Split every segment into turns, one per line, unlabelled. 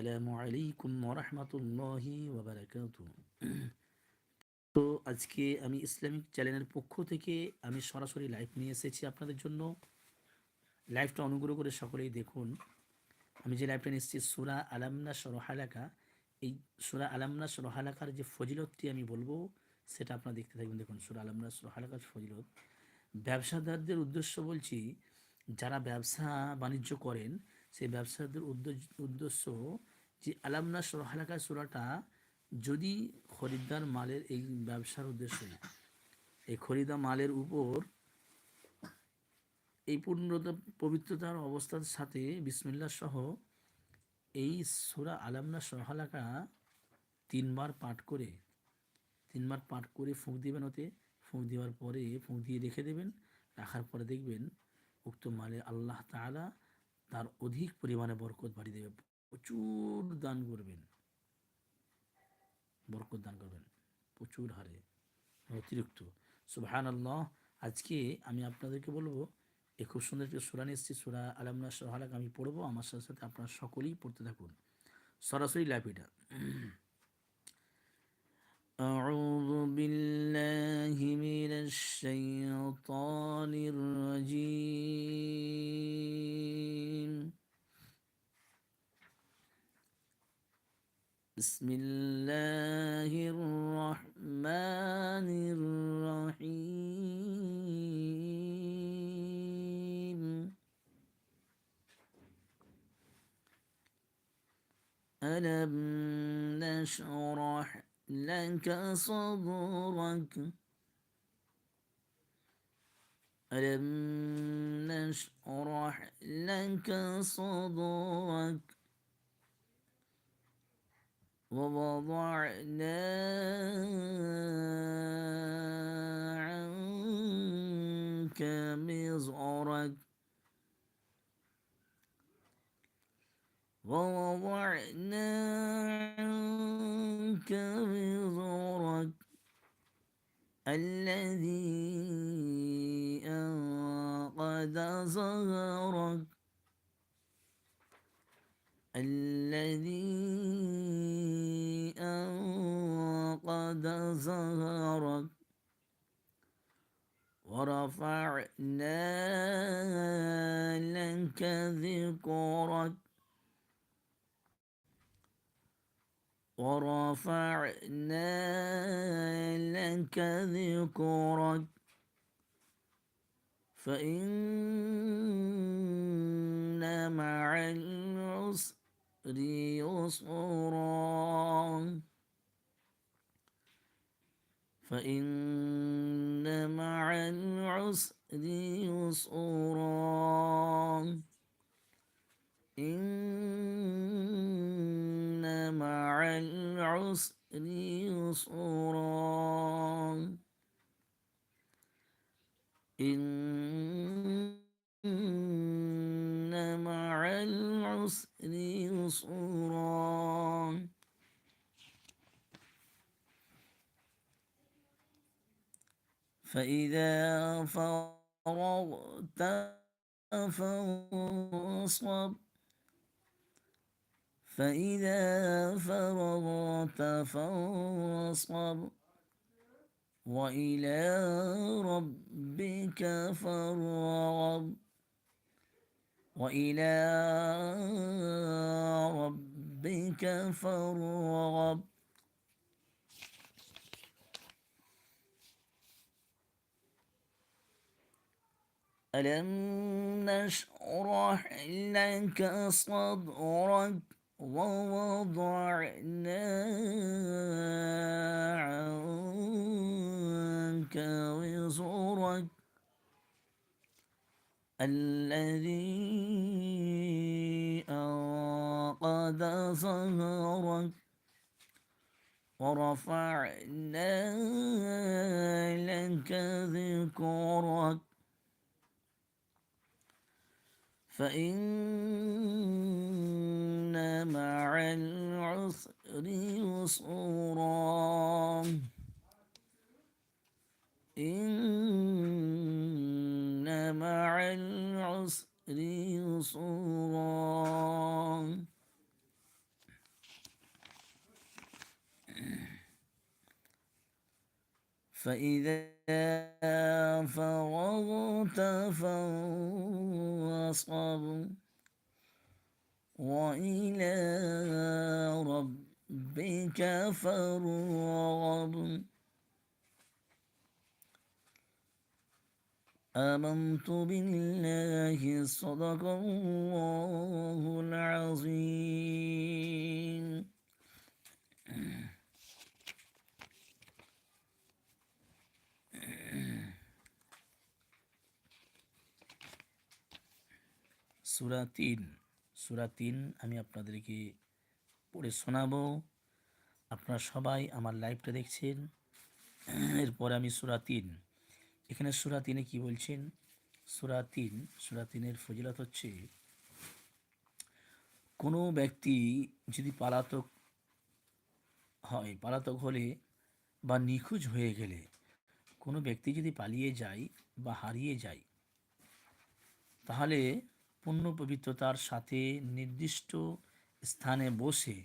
আসসালামু আলাইকুম ওরহমতুল্লাহি ওবরাকাত তো আজকে আমি ইসলামিক চ্যানেলের পক্ষ থেকে আমি সরাসরি লাইভ নিয়ে এসেছি আপনাদের জন্য। লাইভটা অনুগ্রহ করে সকলেই দেখুন। আমি যে লাইভটা নিয়ে এসেছি, সুরা আলামনা সরহালাকা এই সুরা আলামনা সরহালাকার যে ফজিলতটি আমি বলব, সেটা আপনারা দেখতে থাকবেন। দেখুন, সুরা আলামনা সরহালাকার ফজিলত। ব্যবসাদারদের উদ্দেশ্য বলছি, যারা ব্যবসা বাণিজ্য করেন, সেই ব্যবসাদারদের উদ্দেশ্য যে আলামনা সরহালাকা সুরাটা যদি খরিদ্দার মালের এই ব্যবসার উদ্দেশ্যে এই খরিদা মালের উপর এই পূর্ণতা, পবিত্রতার অবস্থার সাথে বিসমিল্লা সহ এই সুরা আলামনা সরহালাকা তিনবার পাঠ করে, তিনবার পাঠ করে ফুঁক দেবেন ওতে। ফুঁক দেওয়ার পরে ফুঁক দিয়ে রেখে দেবেন, রাখার পরে দেখবেন উক্ত মালে আল্লাহ তালা তার অধিক পরিমাণে বরকত বাড়িয়ে দেবে। প্রচুর দান করবেন বরকত দান করবেন প্রচুর হারে অতিরিক্ত সুবহান আল্লাহ আজকে আমি আপনাদেরকে বলবো এ খুব সুন্দর একটা সুরা নিয়ে এসেছি সুরা আলামনা সোহালাক আমি পড়বো আমার সাথে সাথে আপনারা সকলেই পড়তে থাকুন সরাসরি লাইভ এটা أعوذ بالله من الشيطان الرجيم بسم الله الرحمن الرحيم. ألم نشرح لك صدرك؟ ألم نشرح لك صدرك؟ ووضعنا عنك مزرك ووضعنا عنك وزرك الذي أنقذ ظهرك الذي أنقذ ظهرك ورفعنا لك ذكرك ورفعنا لك ذكرك فإن مع العسر يسرا فإن مع العسر يسرا. إن مع العسر يسرا. فإذا فرغت فانصب. فإذا فرغت فانصب. وإلى ربك فارغب. وإلى ربك فارغب. ألم نشرح لك صدرك ووضعنا عنك وزرك الذي أنقذ ظهرك ورفعنا لك ذكرك فإن مع العسر يسرا إن مع العسر يسرا فإذا فرغت فانصب وإلى ربك فارغب آمنت بالله صدق الله العظيم সুরা তিন। সুরা তিন আমি আপনাদেরকে পড়ে শোনাবো। আপনারা সবাই আমার লাইভটা দেখছেন। এরপরে আমি সুরা তিন। এখানে সুরা তিনে কি বলছেন? সুরা তিন, সুরা তিনের ফজিলত হচ্ছে, কোনো ব্যক্তি যদি পালাতক হয়, পালাতক হলে বা নিখোঁজ হয়ে গেলে, কোনো ব্যক্তি যদি পালিয়ে যায় বা হারিয়ে যায়, তাহলে পূর্ণ পবিত্রতার সাথে নির্দিষ্ট স্থানে বসে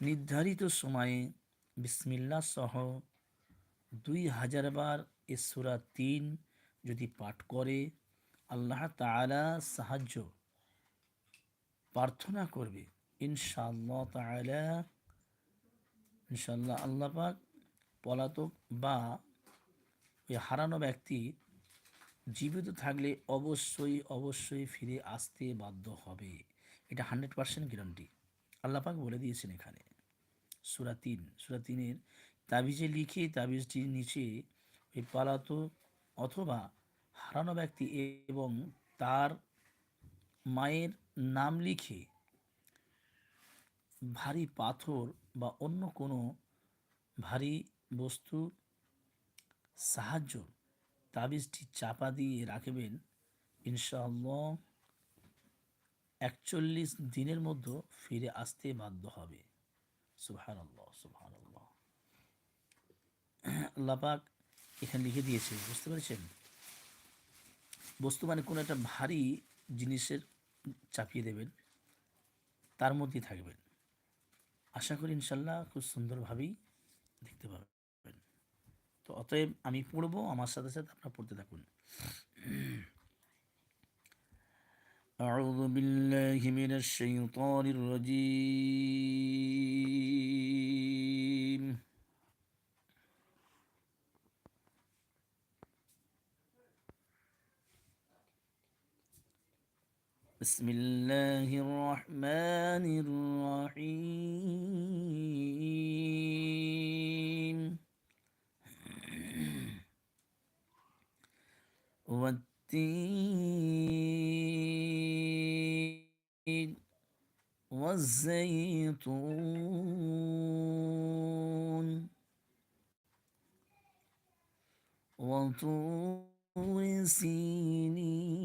নির্ধারিত সময়ে বিসমিল্লা সহ দুই হাজার বার সুরা তিন যদি পাঠ করে, আল্লাহ তালা সাহায্য, প্রার্থনা করবে। ইনশাআল্লাহ তালা ইনশাল্লাহ আল্লাহ পাক পলাতক বা ওই হারানো ব্যক্তি জীবিত থাকলে অবশ্যই অবশ্যই ফিরে আসতে বাধ্য হবে। এটা হান্ড্রেড পার্সেন্ট গ্যারান্টি। আল্লাপাক বলে দিয়েছেন এখানে। সুরা তিন। সুরা তিনের তাবিজে লিখে তাবিজটির নিচে ওই পালাতো অথবা হারানো ব্যক্তি এবং তার মায়ের নাম লিখে ভারী পাথর বা অন্য কোনো ভারী বস্তু, সাহায্য তাবিজটি চাপা দিয়ে রাখবেন, ইনশাআল্লাহ একচল্লিশ দিনের মধ্যে ফিরে আসতে বাধ্য হবে। সুহান আল্লাহ সুহান আল্লাহ আল্লাপাক এখানে লিখে দিয়েছে, বুঝতে পেরেছেন? বস্তু মানে কোনো একটা ভারী জিনিসের চাপিয়ে দেবেন, তার মধ্যেই থাকবেন। আশা করি ইনশাল্লাহ খুব সুন্দরভাবেই দেখতে পাবেন তো অতএব আমি পড়বো আমার সাথে সাথে আপনারা পড়তে থাকুন أعوذ بالله من الشيطان الرجيم بسم الله الرحمن الرحيم والتين والزيتون وطور سينين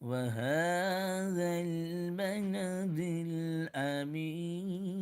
وهذا البلد الأمين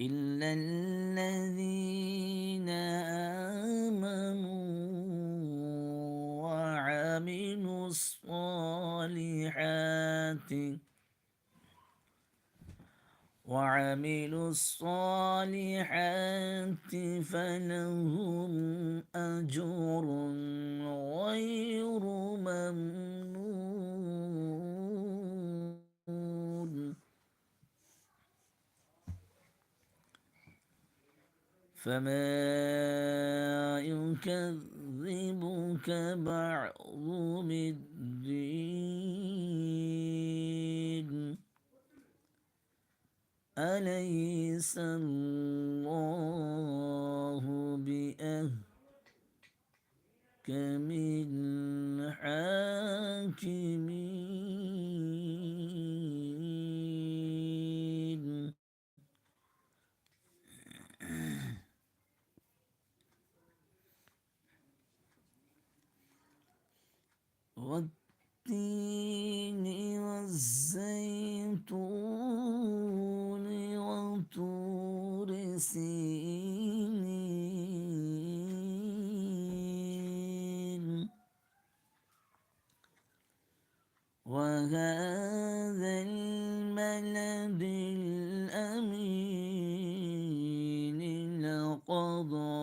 إلا الذين آمنوا وعملوا الصالحات وعملوا الصالحات فلهم أجر غير ممنون فما يكذبك بعض بالدين أليس الله بأهل أحكم الحاكمين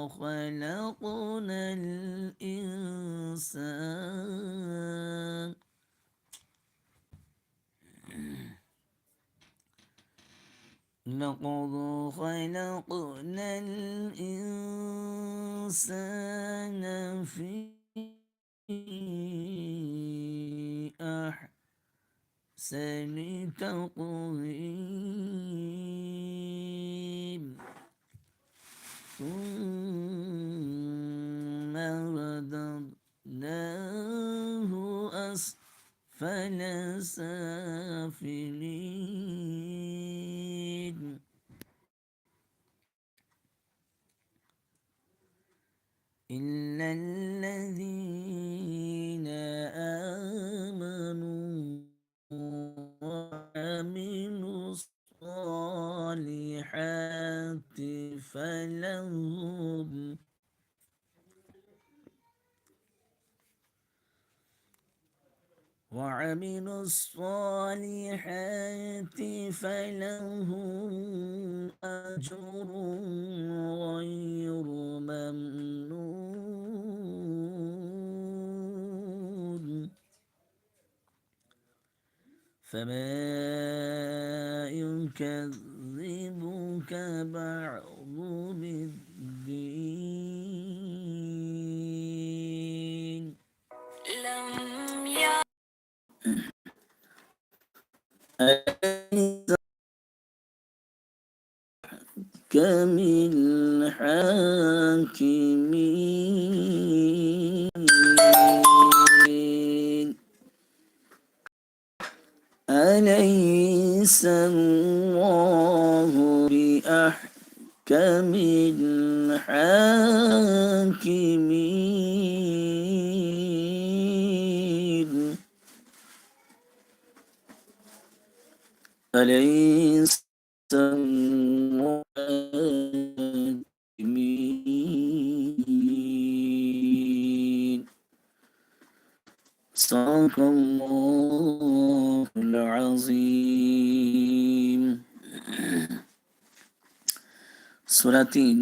خلقنا الإنسان. لقد خلقنا الإنسان في أحسن تقويم. ثم رددناه أسفل سافلين فما يكذبك بعض بالدين الله بأحكم الحاكمين. أليس الله صدق الله العظيم সুরা তিন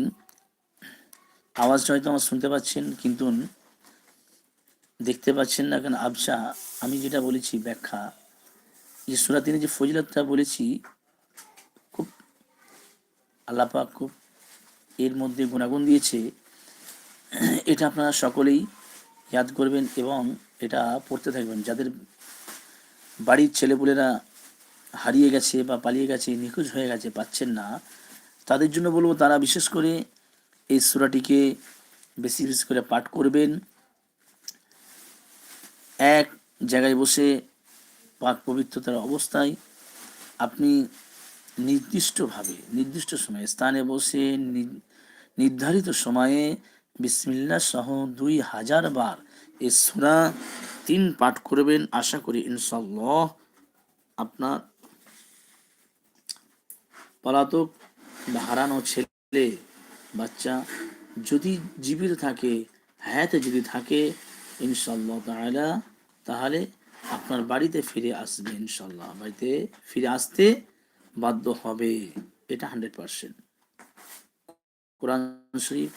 আওয়াজটা হয়তো আমার শুনতে পাচ্ছেন কিন্তু দেখতে পাচ্ছেন না কেন আবসা আমি যেটা বলেছি ব্যাখ্যা যে সুরা তিনে যে ফজিলতটা বলেছি খুব আল্লাপাক খুব এর মধ্যে গুণাগুণ দিয়েছে এটা আপনারা সকলেই ইয়াদ করবেন এবং এটা পড়তে থাকবেন। যাদের বাড়ির ছেলেপুলেরা হারিয়ে গেছে বা পালিয়ে গেছে, নিখোঁজ হয়ে গেছে, পাচ্ছেন না, তাদের জন্য বলব তারা বিশেষ করে এই সূরাটিকে বেশি বেশি করে পাঠ করবেন। এক জায়গায় বসে পাক পবিত্রতার অবস্থায় আপনি নির্দিষ্টভাবে, নির্দিষ্ট সময়ে স্থানে বসে নির্ধারিত সময়ে বিসমিল্লা সহ দুই হাজার বার এই সূরা তিন পাঠ করবেন। আশা করি ইনশাল্লাহ আপনার পলাতক বা হারানো ছেলে, বাচ্চা যদি জীবিত থাকে, হায়াতে যদি থাকে ইনশাল্লাহ তাআলা, তাহলে আপনার বাড়িতে ফিরে আসবে ইনশাল্লাহ বাড়িতে ফিরে আসতে বাধ্য হবে। এটা হান্ড্রেড পার্সেন্ট কোরআন শরীফ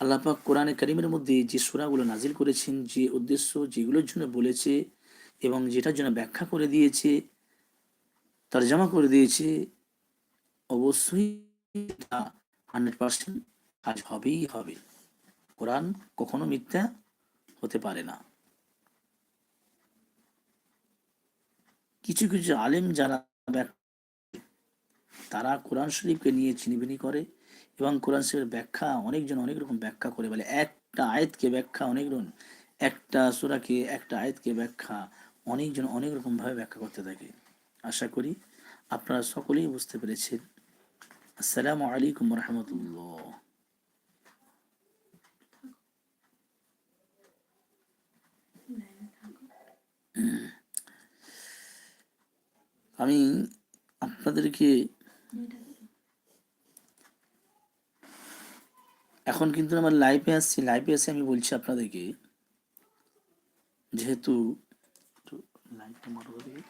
আল্লাপাক কোরআনে করিমের মধ্যে যে সূরাগুলো নাজিল করেছেন, যে উদ্দেশ্য যেগুলোর জন্য বলেছে এবং যেটার জন্য ব্যাখ্যা করে দিয়েছে, তর্জমা করে দিয়েছে, অবশ্যই হান্ড্রেড পার্সেন্ট কাজ হবেই হবে। কোরআন কখনো মিথ্যা হতে পারে না। কিছু কিছু আলেম যারা তারা কোরআন শরীফকে নিয়ে চিনিবিনি করে এবং কোরআন শরীফের ব্যাখ্যা অনেকজন অনেক রকম ব্যাখ্যা করে বলে, একটা আয়াতকে ব্যাখ্যা অনেক রকম, একটা সুরাকে, একটা আয়াতকে ব্যাখ্যা অনেকজন অনেক রকমভাবে ব্যাখ্যা করতে থাকে। আশা করি আপনারা সকলেই বুঝতে পেরেছেন। আসসালামু আলাইকুম রহমতুল্লাহ আমি আপনাদেরকে এখন কিন্তু আমার লাইভে আসছি লাইভে এসে আমি বলছি আপনাদেরকে, যেহেতু একটু লাইটটা মোটো করে দিবি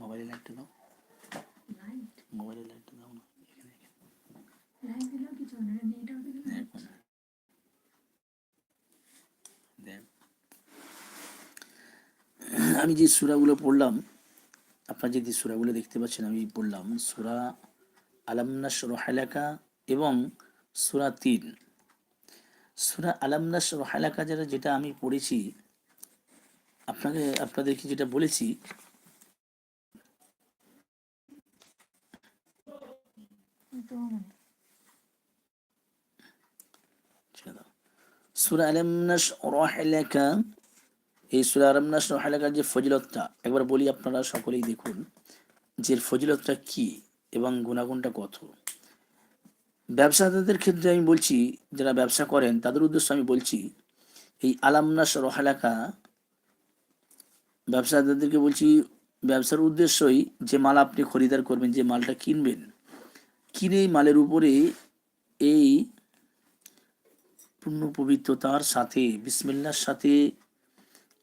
মোবাইলে লাইটটা দাও মোবাইলে লাইটটা দাও না। আমি যে সুরাগুলো পড়লাম, আপনার যে সুরাগুলো দেখতে পাচ্ছেন, আমি পড়লাম সুরা আলামনাস রহালাকা এবং সুরা তিন সুরা আলামনাস রহালাকা যারা যেটা আমি পড়েছি, আপনাকে, আপনাদেরকে যেটা বলেছি। সুরা আলামনাস রহালাকা এই সুরা আলামনাস রহালাকার যে ফজিলতটা, একবার বলি আপনারা সকলেই দেখুন, যে ফজিলতটা কি এবং গুণাগুণটা কত ব্যবসাদারদের ক্ষেত্রে আমি বলছি, যারা ব্যবসা করেন, তাদের উদ্দেশ্যে আমি বলছি, এই আলামনাস রহালাকা ব্যবসাদারদেরকে বলছি, ব্যবসার উদ্দেশ্যই যে মাল আপনি খরিদার করবেন, যে মালটা কিনবেন, কিনে মালের উপরে এই পূর্ণ পবিত্রতার সাথে, বিসমিল্লার সাথে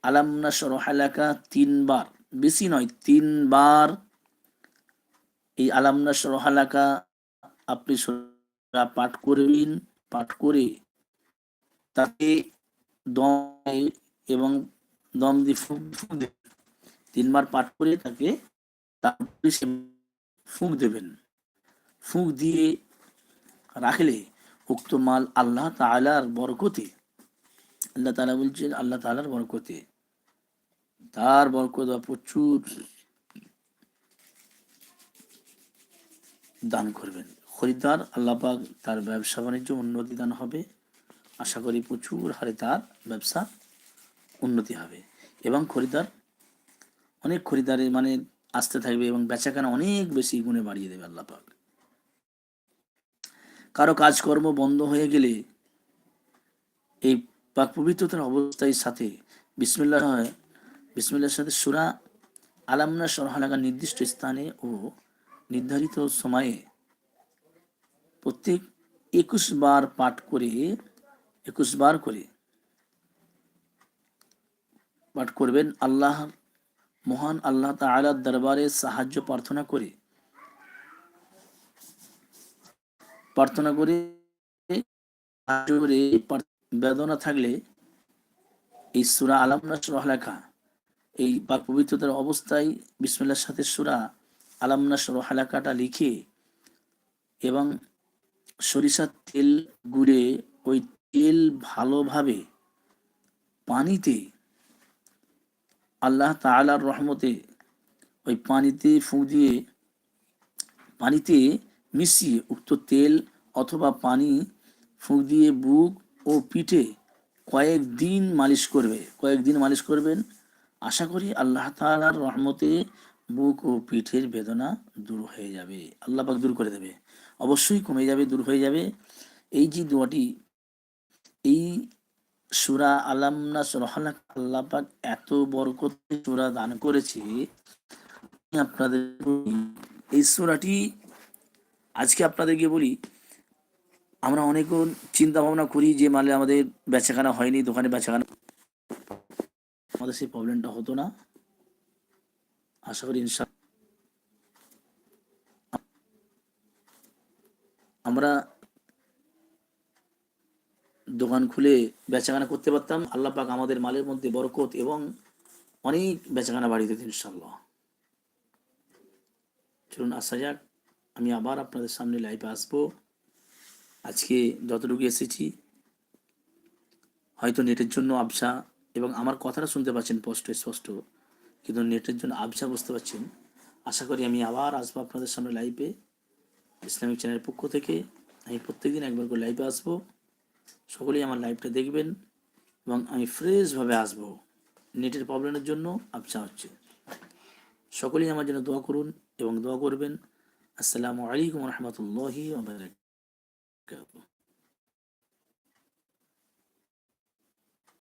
আলামনাস রহালাকা তিনবার, বেশি নয়, তিনবার এই আলামনাস রহালাকা আপনি সূরা পাঠ করবেন পাঠ করে তাকে দম এবং দম দিয়ে ফুঁক দেবেন তিনবার পাঠ করে তাকে তারপরে সে ফুঁক দেবেন। ফুঁক দিয়ে রাখলে উক্ত মাল আল্লাহ তালার বরকতে, আল্লাহ তালা বলছেন, আল্লাহ তালার বরকতে, তার বরকত প্রচুর দান করবেন। খরিদ্দার আল্লাপাক তার ব্যবসা বাণিজ্য উন্নতি দান হবে। আশা করি প্রচুর হারে তার ব্যবসা উন্নতি হবে। এবং খরিদ্দার অনেক খরিদ্দারে মানে আসতে থাকবে এবং বেচাকেনা অনেক বেশি গুণে বাড়িয়ে দেবে আল্লাপাক কারও কাজকর্ম বন্ধ হয়ে গেলে এই পাক পবিত্রতার অবস্থার সাথে বিসমিল্লাহ বিসমিল্লার সাথে সুরা আলামনা সরহালাকা নির্দিষ্ট স্থানে ও নির্ধারিত সময়ে প্রত্যেক একুশ বার পাঠ করে, একুশ বার করে পাঠ করবেন। আল্লাহ, মহান আল্লাহ তাআলার দরবারে সাহায্য প্রার্থনা করে প্রার্থনা করে বেদনা থাকলে এই সুরা আলামনাস রহলেখা এই পাক পবিত্রতার অবস্থায় বিসমিল্লার সাথে সুরা আলামনাস রহলেখাটা লিখে এবং সরিষার তেল গুড়ে ওই তেল ভালোভাবে পানিতে আল্লাহ তাআলার রহমতে ওই পানিতে ফুঁ দিয়ে পানিতে মিশিয়ে উক্ত তেল অথবা পানি ফুঁক দিয়ে বুক ও পিঠে কয়েকদিন মালিশ করবে। কয়েকদিন মালিশ করবেন। আশা করি আল্লাহ তালার রহমতে বুক ও পিঠের বেদনা দূর হয়ে যাবে। আল্লাহ পাক দূর করে দেবে। অবশ্যই কমে যাবে, দূর হয়ে যাবে। এই যে দোয়াটি, এই সুরা আলামনাস রহলাক আল্লাহ পাক এত বরকত সুরা দান করেছে আপনাদের এই সুরাটি আজকে আপনাদেরকে বলি, আমরা অনেকক্ষণ চিন্তা ভাবনা করি যে মালে আমাদের বেচাকেনা হয়নি, দোকানে বেচাকেনা আমাদের সেই প্রবলেমটা হতো না। আশা করি ইনশা আমরা দোকান খুলে বেচাকেনা করতে পারতাম। আল্লাহ পাক আমাদের মালের মধ্যে বরকত এবং অনেক বেচাকেনা বাড়িয়ে দিত ইনশাল্লাহ চলুন আসা যাক। আমি আবার আপনাদের সামনে লাইভে আসব। আজকে যতটুকু এসেছি, হয়তো নেটের জন্য আবসা এবং আমার কথাটা শুনতে পাচ্ছেন স্পষ্ট স্পষ্ট, কিন্তু নেটের জন্য আবসা বুঝতে পারছেন। আশা করি আমি আবার আসব আপনাদের সামনে লাইভে ইসলামিক চ্যানেলের পক্ষ থেকে আমি প্রত্যেকদিন একবার করে লাইভে আসব। সকলেই আমার লাইভটা দেখবেন এবং আমি ফ্রেশভাবে আসব। নেটের প্রবলেমের জন্য আবসা হচ্ছে। সকলেই আমার জন্য দোয়া করুন এবং দোয়া করবেন। আসসালামু আলাইকুম রহমতুল্লাহি